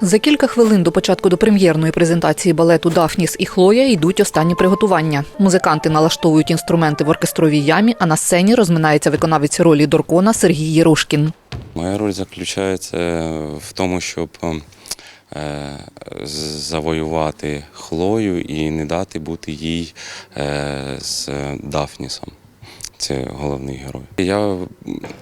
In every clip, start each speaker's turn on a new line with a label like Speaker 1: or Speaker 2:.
Speaker 1: За кілька хвилин до початку допрем'єрної презентації балету Дафніс і Хлоя йдуть останні приготування. Музиканти налаштовують інструменти в оркестровій ямі, а на сцені розминається виконавець ролі Доркона Сергій Єрушкін.
Speaker 2: Моя роль заключається в тому, щоб е, завоювати Хлою і не дати бути їй е, з Дафнісом. Це головний герой. Я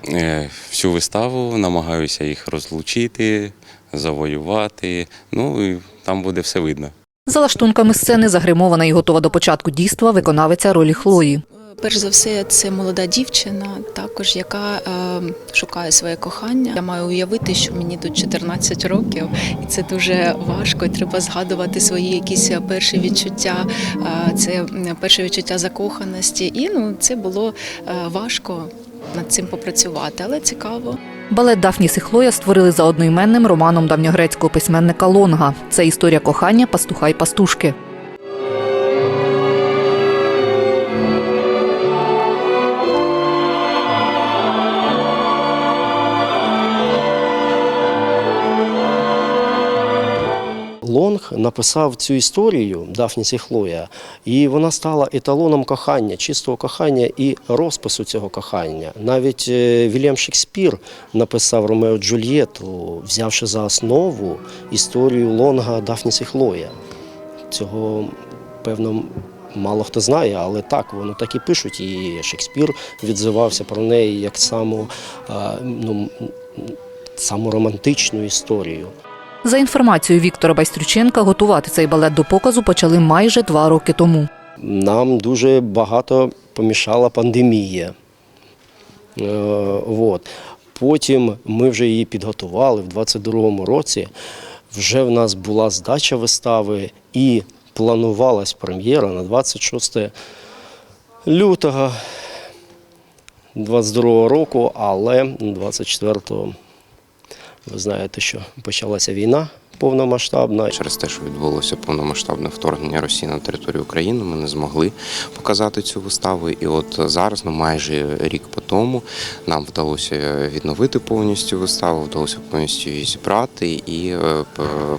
Speaker 2: е, всю виставу намагаюся їх розлучити, завоювати. Ну і там буде все видно.
Speaker 1: За лаштунками сцени загримована і готова до початку дійства виконавиця ролі Хлої.
Speaker 3: Перш за все, це молода дівчина, також яка е, шукає своє кохання. Я маю уявити, що мені тут 14 років, і це дуже важко. Треба згадувати свої якісь перші відчуття. Е, це перше відчуття закоханості. І ну це було е, важко над цим попрацювати, але цікаво.
Speaker 1: Балет Дафніс і Хлоя створили за одноіменним романом давньогрецького письменника Лонга. Це історія кохання пастуха й пастушки.
Speaker 4: Лонг написав цю історію Дафніс і Хлоя, і вона стала еталоном кохання, чистого кохання і розпису цього кохання. Навіть е, Вільям Шекспір написав Ромео Джульєту, взявши за основу історію Лонга Дафніс і Хлоя. Цього, певно, мало хто знає, але так, воно так і пишуть. І Шекспір відзивався про неї як саму, ну, саму романтичну історію.
Speaker 1: За інформацією Віктора Байстрюченка, готувати цей балет до показу почали майже два роки тому.
Speaker 4: Нам дуже багато помішала пандемія. Е, от. Потім ми вже її підготували в 22-му році. Вже в нас була здача вистави і планувалась прем'єра на 26 лютого 22 року, але 24-го ви знаєте, що почалася війна повномасштабна.
Speaker 2: Через те, що відбулося повномасштабне вторгнення Росії на територію України, ми не змогли показати цю виставу. І от зараз, ну майже рік по тому, нам вдалося відновити повністю виставу, вдалося повністю її зібрати і е,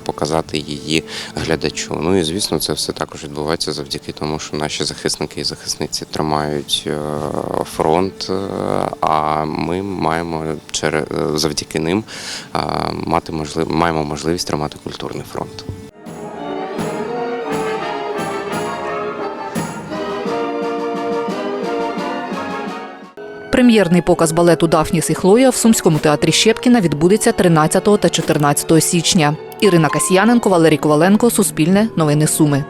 Speaker 2: показати її глядачу. Ну і звісно, це все також відбувається завдяки тому, що наші захисники і захисниці тримають е, фронт. е, А ми маємо через завдяки ним мати можлив, маємо можливість тримати культурний фронт.
Speaker 1: Прем'єрний показ балету Дафніс і Хлоя в Сумському театрі Щепкіна відбудеться 13 та 14 січня. Ірина Касьяненко, Валерій Коваленко, Суспільне, Новини Суми.